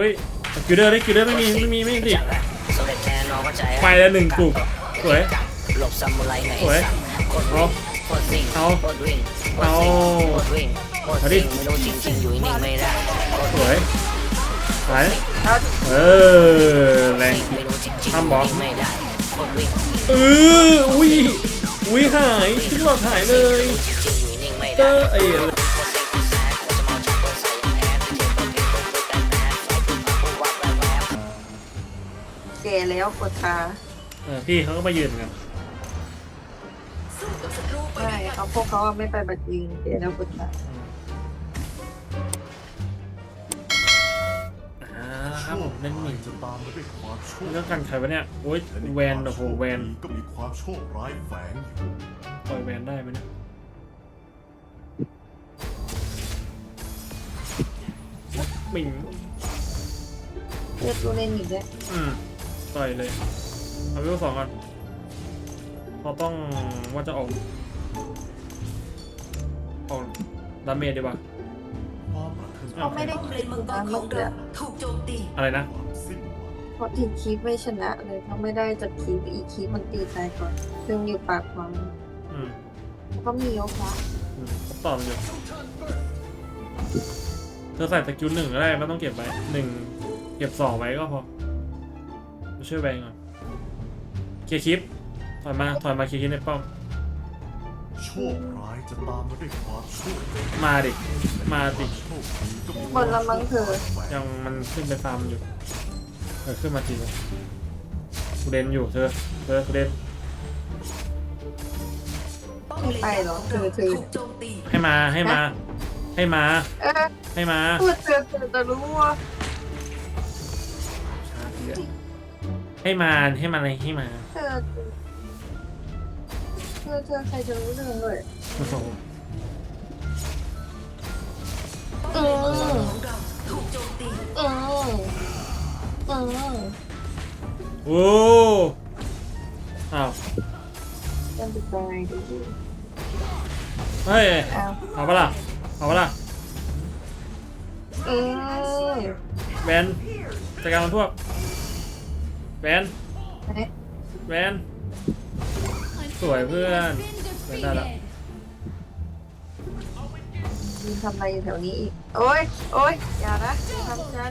เฮ้ยคิวเดอร์ได้คิวเดอร์ไม่มีไม่มีไม่มีดิสำเร็จแน่นอนว่าใจไปแล้วหนึ่งกลุ่มสวยหลบซามูไรในสวยโคตรวิ่งโคตรซิ่งเอาโคตรวิ่งโคเอาตรซิ่งโคตรเอาดิซิ่งไม่รู้จริงๆอยู่นิ่งไม่ได้โคตรสวยไหนเออแรงซิ่งไม่รู้จริงๆทำบอสยู่นิ่งไม่ได้โคตรวิ่งเอออุ้ยอุ้ยหายขึ้นหลอดหายเลยจริงๆอยู่นิ่งไม่เจได้อ แก่แล้วปวดขาเออพี่เขาก็มายืนกันใช่เขาพวกเขาอะไม่ไปบัดยิงแก่แล้วปวดขาอ่าครับผมเล่นหมิ่นจะตามมาด้วยความโชคเรื่องกันใครวะเนี่ยโอ้ยและในแวนโอ้โหความโชคแวนดีก็มีความโชคร้ายแฝงอยู่ปล่อยแวนได้ไหมเนี่ยหมิ่งเลือดรูเล่นอีกแล้วอืม ต่อยเลยเอาวิวสองก่อนเราต้องว่าจะออกออกดาเมจดีกว่าความระทึกเขาไม่ได้คิดเหมือนกันเมื่อกี้ถูกโจมตีอะไรนะความสิ้นหวังเพราะทีคีปไม่ชนะเลยเขาไม่ได้จัดคีปอีกคีปมันตีตายก่อนซึ่งอยู่ปากความอืมก็มีโยคะอืมผมตอบมันอยู่เธอใส่สกิลหนึ่งก็ได้ไม่ต้องเก็บไว้หนึ่งเก็บสองไว้ก็พอมา ช่วยแบงก่อนเคลียร์คลิปถอยมาถอยมาเคลียร์คลิปในป้อมโชคร้ายจะตามมาด้วยความโชคดีมาดิมาดิ โชคดีก็มีหมดละมั้งเธอยังมันขึ้นไปฟาร์มอยู่เออขึ้นมาทีเลยกูเดนอยู่เธอเธอกูเดนไม่ไปหรอเธอเธอถูกโจมตีให้มาให้มา ให้มา เออให้มา พูดเธอเธอจะรู้ว่า ให้มาให้มาอะไรให้มาเธอเธอเธอใครจะรู้เรื่องเลยโอ้โหอืมของเราถูกโจมตีอืมอืมโอ้อ้าวยังติดใจดูเฮ้ยอ้าวเอาปะล่ะเอาปะล่ะอืมแวนจัดการมันพวก แวนเอ๊ะแวนสวยเพื่อนแวนได้ละมีทำอะไรอยู่แถวนี้อีก โอ้ย โอ้ย อย่านะอย่าทำฉัน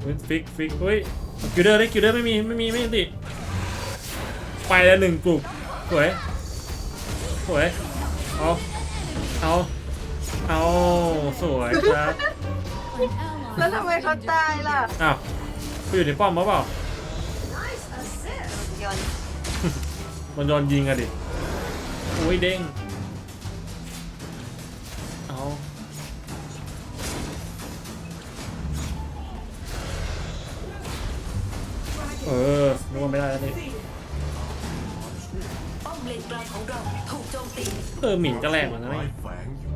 เฮ้ยฟิกฟิกเฮ้ยคิวเดอร์ได้คิวเดอร์ไม่มีไม่มีไม่ติไปแล้วหนึ่งกลุ่มสวยสวยเอาเอาเอาสวยครับ แล้วทำไมเขาตายล่ะ อ้าว ไปอยู่ในป้อมมาเปล่ามันโดนยิงอะดิโอ้ยเด้ง เอาเออนึกว่าไม่ได้แล้วนี่ป้อมเลนกลางของเราถูกโจมตีเออหมิ่นก็แรงเหมือนกันร้านะยแฝงอยู่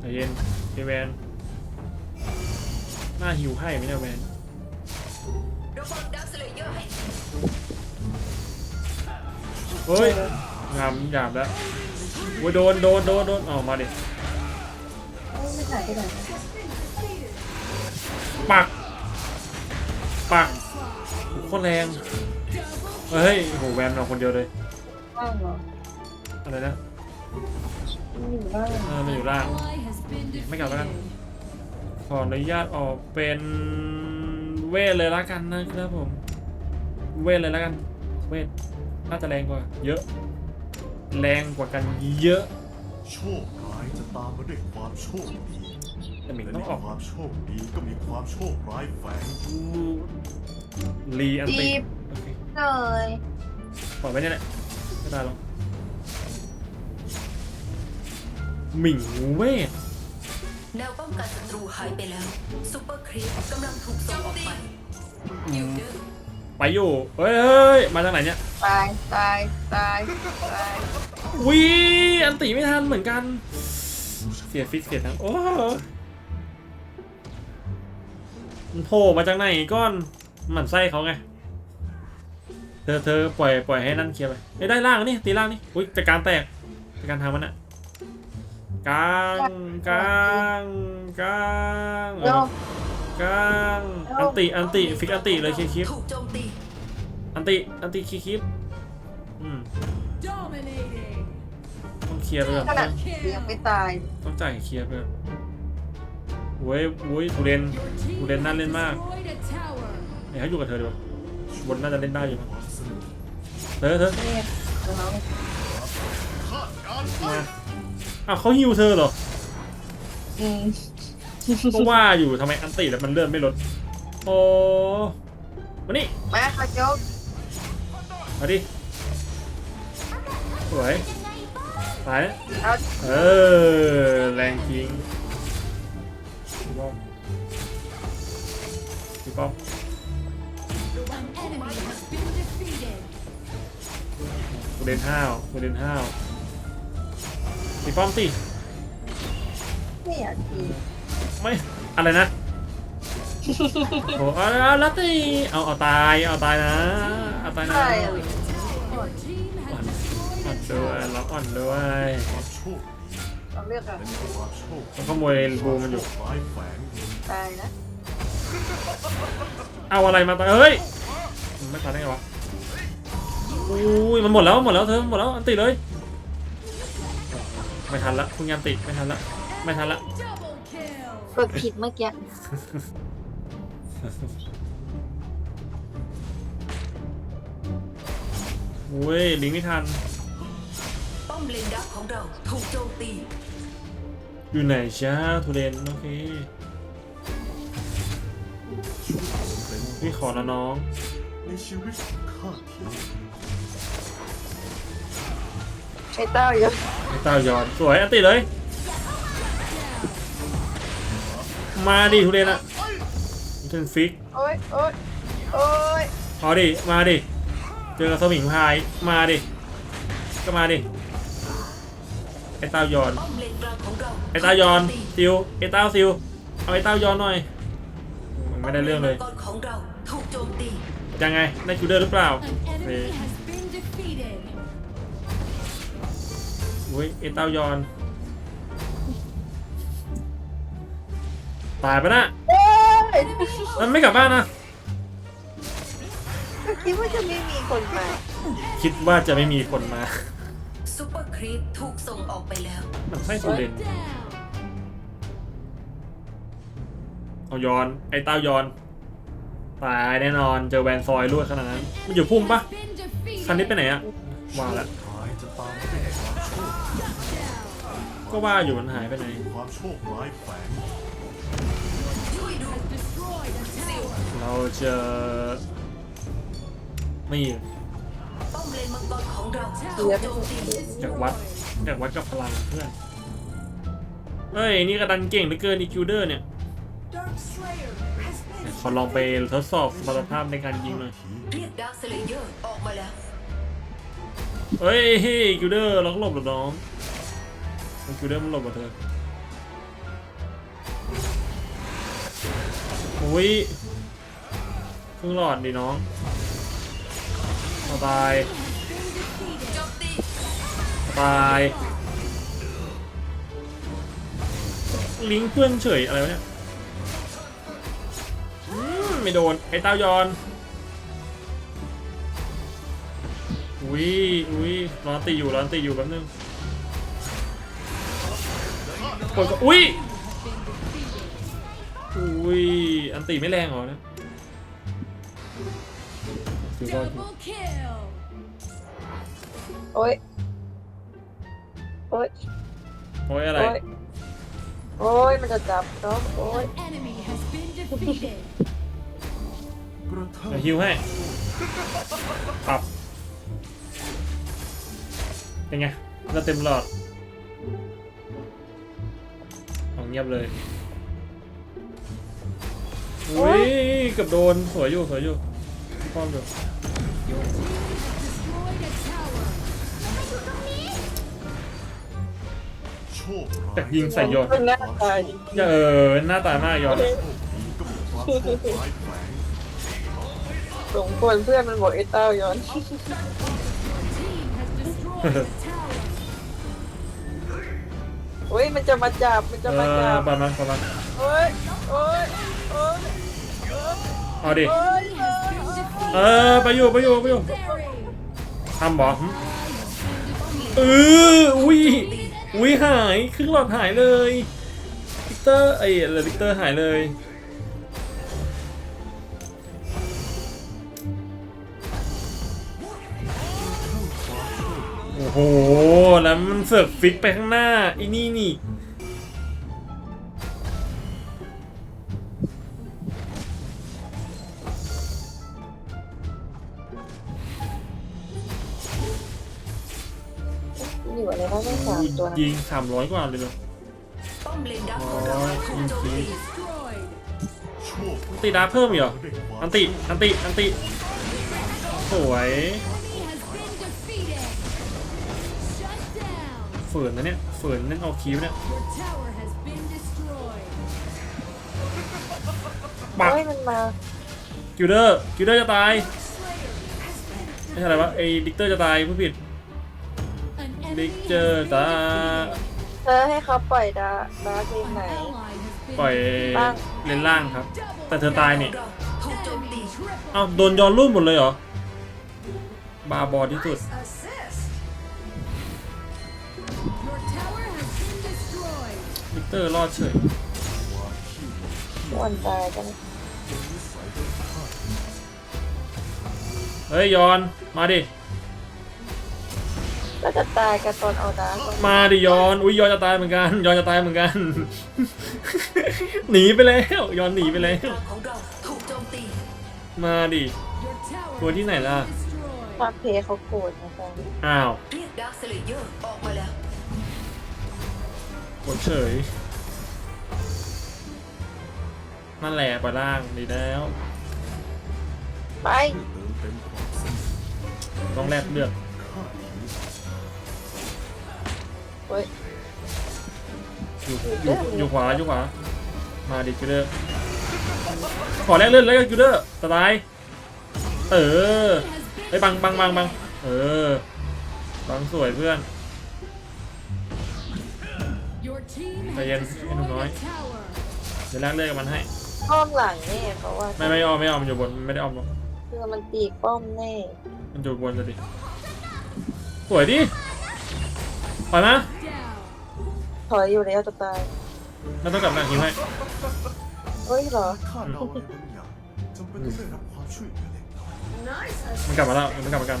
ใจเย็นพี่แวน หน้าหิวให้ไหมเนี่ยแวนระวังดักสเลเยอร์ให้เฮ้ยงามหยาบแล้วโอ้ยโดนโดนโดนโดนออกมาดิไม่ถ่ายไปไหนปักปักโคตรแรงเฮ้ยโหแวนเราคนเดียวเลยว่างเหรออะไรนะไม่อยู่บ้างเออมันอยู่ล่างไม่กลับแล้วกัน ขออนุญาตออกเป็นเวทเลยละกันนะครับผม เวทเลยละกัน เวทน่าจะแรงกว่า เยอะ แรงกว่ากันเยอะ โชคร้ายจะตามมาด้วยความโชคดีแต่หมิงและต้ในองออกความโชคดีก็มีความโชคร้ายแฝงอยู่รีอันติจีบ โอเคหน่อยปล่อยไว้เนี่ยแหละไม่ตายหรอกหมิงเวท แนวป้องกันศัตรูหายไปแล้วซูเปอร์ครีปกำลังถูกส่งออกไปยิวเดอร์ไปอยู่เฮ้ยเฮ้ยมาจากไหนเนี่ย ตายตายตายตายวิอันติไม่ทันเหมือนกัน เสียฟิกเสียทั้งโอ้มันโผล่มาจากไหนก้อนหมันไส้เขาไง เธอเธอปล่อยปล่อยให้นั่นเคลียร์ไปไอ้ยได้ล่างนี่ตีล่างนี่อุ้ยจัดการแตกจัดการทางมันอะ กลางกลางกลางโยกลางอันติอันติฟิกอันติเลยคีคลิปถูกโจมตี อันติอันติคีคลิปอืม Dominating. ต้องเคลียร์ไปก่อนขนาดยังไม่ตายต้องจ่ายเคลียร์ไปก่อนโว้ยโว้ยทูเรน Your team Ủa, đến has năn lên mà. destroyed a tower. เดี๋ยวให้อยู่กับเธอดีกว่าบนน่าจะเล่นได้อยู่มั้งความสนุกเธอเธอนี่เดี๋ยวน้องคาดการณ์ไฟมา อ้าวเขาฮิวเธอเหรออืมก็ว่าอยู่ทำไมอันติแล้วมันเลื่อนไม่ลดโอ้มานี่มาค่ะโจ๊กมาดิสวยไปเอาเออแรงจริงพี่ป้อมพี่ป้อม An enemy has been defeated. กูเล่นห้าวกูเล่นห้าว พี่ป้อมติไม่อยากทีไม่อะไรนะโอ้เอาเอาแล้วตีเอาเอาตายเอาตายนะเอาตายนะใช่อะ Your team has อ่อน destroyed ด้ว a ย tower. รับอ่อนด้วยความโชคเราเลือกอะเป็นความโชคต้องขโมยบูมันอยู่ร้ายแฝงตายนะเอาอะไรมาตายเฮ้ยมันไม่ทันได้ไงวะอุ้ยมันหมดแล้วหมดแล้วเธอหมดแล้วอันติเลย ไม่ทันละคุณยันติไม่ทันละไม่ทันละ Double kill. กดผิดเมื่อกี้อุ้ยลิงก์ไม่ทัน ป้อมเลนดักของเราถูกโจมตีอยู่ไหนจ้าทุเรนโอเคเป็นพี่ขอนะน้องในชีวิตข้าเทียม ไอ้เต้าเยอะไอ้เต้ายอนสวยอันติเลย มาดิทุเรนอะเป็นฟิกโอ้ยโอ้ยโอ้ยเอาดิมาดิเจอกับสมิงพรายมาดิก็มาดิไอ้เต้ายอนป้อมเลนกลางของเราไอ้เต้ายอนถูกโจมตีซิวไอ้เต้าซิวเอาไอ้เต้ายอนหน่อยมันไม่ได้เรื่องเลยป้มนมังกรของเราถูกโจมตียังไงได้คิวเดอร์หรือเปล่า An enemy has อุ้ยไอ้เต้ายอน ตายปะน่ะโอ้ยมันไม่กลับบ้านนะก็คิดว่าจะไม่มีคนมาคิดว่าจะไม่มีคนมา ซูเปอร์ครีปถูกส่งออกไปแล้ว มันใช่สุเรน Down. เอายอน ไอ้เต้ายอน ตายแน่นอน เจอแวนซอยรวดขนาดนั้น มันอยู่พุ่มปะ Been defeated. คันนี้ไปไหนอะวางแล้ว ก็ว่าอยู่มันหายไปไหนความโชคร้ายแฝงเราจะไม่ป้อมเลนมังกรของเราถูยกโจมตีอยากวัดอยากวัดกับพลังเพื่อนเฮ้ยนี่กระดันเก่งเหลือเกินอีคิวเดอร์เนี่ยขอลองไปทดสอบสมรรถภาพในการยิงหน่อยเรียกดาร์คสเลเยอร์ออกมาแล้วเฮ้ยคิวเดอร์เราก็หลบหรอน้อง คิวเดอร์มันหลบเหรอเธออุ้ยครึ่งหลอดดิน้องเอาตายมตีตายลิงเพื่อนเฉยอะไรวะเนี่ยอืมไม่โดน ไอ้เต้ายอน อุ้ยอุ้ยร้อนตีอยู่ร้อนตีอยู่แป๊บนึง กดก็อุ้ยอุ้ยอันตีไม่แรงเหรอเนะถือว่า Double kill. โอ้ย โอ้ย โอ้ยอะไร โอ้ย โอ้ย มันจะจับน้องโอ้ย An enemy has been defeated. กระทั่งเดี๋ยวฮิวให้ปรับเป็นไงเราเต็มหลอด งียบเลยอุ้ยเกือบโดนสวยอยู่สวยอยู่ป้อมอยู่ Your team has destroyed a tower. โชคแต่ร้ายยิงใส่ยอดเป็นหน้าตายอย่าเออหน้าตามากยอดโชคดีก็เป็นความโชคร้ายแฝงสมควรเพื่อนมันบอกไอ้เต้าย้อน อ้ยมันจะมาจับมันเอจะมาจัอบบอลมันบอลมันโอ้ยโอ้ยโอ้ยเอาดิโอ้ยเออไปอยู่ไปอยู่ไปอยู่ Very. ทำบอเอออุ้ยอุ้ยหายครึ่งหลอดหายเลยวิกเตอร์ไอ้อะไรวิกเตอร์หายเลย โอ้โห แล้วมันเสือกฟิกไปข้างหน้าไอ้นี่นี่อยู่อะไรบ้างไม่สามตัวยิงสามร้อยกว่าเลยเลยป้อมเลนดักของเราถูกโจมตี Destroyed. โชคอันติดาเพิ่มอีกเหรอด้วยความอันติ อันติ อันติ สวย ฝืนนะเนี่ยฝืนเล่นเอาคีบเนี่ยปักโอ้ยมันมากิลเดอร์กิลเดอร์จะตายไม่ใช่อะไรวะไอ้ดิกเตอร์จะตายผู้ผิดดิกเตอร์ตาเธอให้เขาปล่อยดาดาร์กเอง An ไหน ปล่อยเลนล่างครับ แต่เธอตายนี่เอ้าโดนย้อนรุ่นหมดเลยเหรอ บาบอที่สุด ดิกเตอร์รอดเฉยวันตายกันเฮ้ยยอน มาดิก็จะตายกันตอนเอาดาร์กมาดิยอน อุ้ยยอนจะตายเหมือนกัน ยอนจะตายเหมือนกัน หนีไปแล้ว ยอนหนีไปแล้วกลางของเราถูกโจมตี มาดิ Your tower ตัวที่ไหนล่ะ has been destroyed. ภาพเพเขาโกรธนะจ๊ะอ้าวเรียกดาร์คสเลเยอร์ออกมาแล้ว กดเฉย นั่นแหละปล่อยล่างดีแล้วไปเติมเต็มความสนุกต้องแลกเลือดข้านี้เฮ้ยอยู่อยู่อยู่ขวาอยู่ขวามาดิจูเดอร์ขอแลกเลือดแล้วกันจูเดอร์สไตล์เออไอ้ยบังบังบังบังเออบังสวยเพื่อน Your team Tay has em, destroyed em nói. a tower. เดี๋ยวแลกเลือดกับมันให้ อ้อมหลังแน่เพราะว่าไม่ไม่ออมไม่ออมมันอยู่บนมันไม่ได้ออมหรอกคือมันตีป้อมแน่มันอยู่บนจะดิสวยดิปล่อยมา Down. ถอยอยู่แล้วจะตายไม่ต้องกลับมาหิวให้เฮ้ยเหรอข้าเดาอะไรบางอย่างจำเป็นต้องได้รับความช่วยเหลือเล็กน้อยมันกลับมาแล้วมันกลับมากัน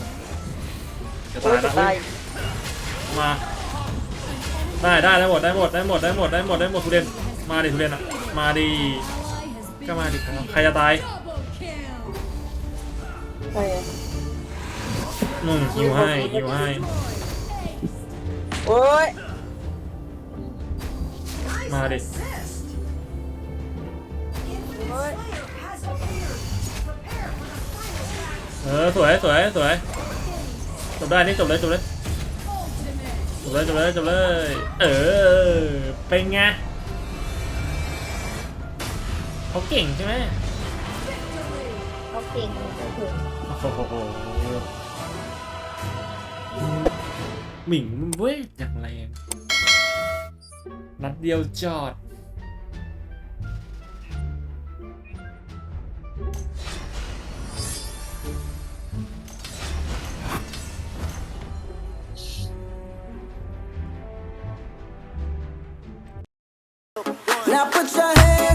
จะโอ้ตายยแล้วอุ๊ยจะตายมาได้ได้ได้หมดได้หมดได้หมดได้หมดได้หมดได้หมดทุเรียนมาดิทุเรียนอะมาดิ Ally has been ก็มาดิครับ ใครจะตาย double kill. ใช่อะอืมหิวให้หิวให้โอ้ยมาดิโอ้ยเออสวยสวยสวยจบได้นี่จบเลยจบเลย Ultimate. จบเลยจบเลยจบเลย เออเป็นไง เขาเก่งใช่ไหมเขาเก่งก็ถึงโอ้โหหมิงมันเว้ยอย่างแรงนัดเดียวจอด Now put your hands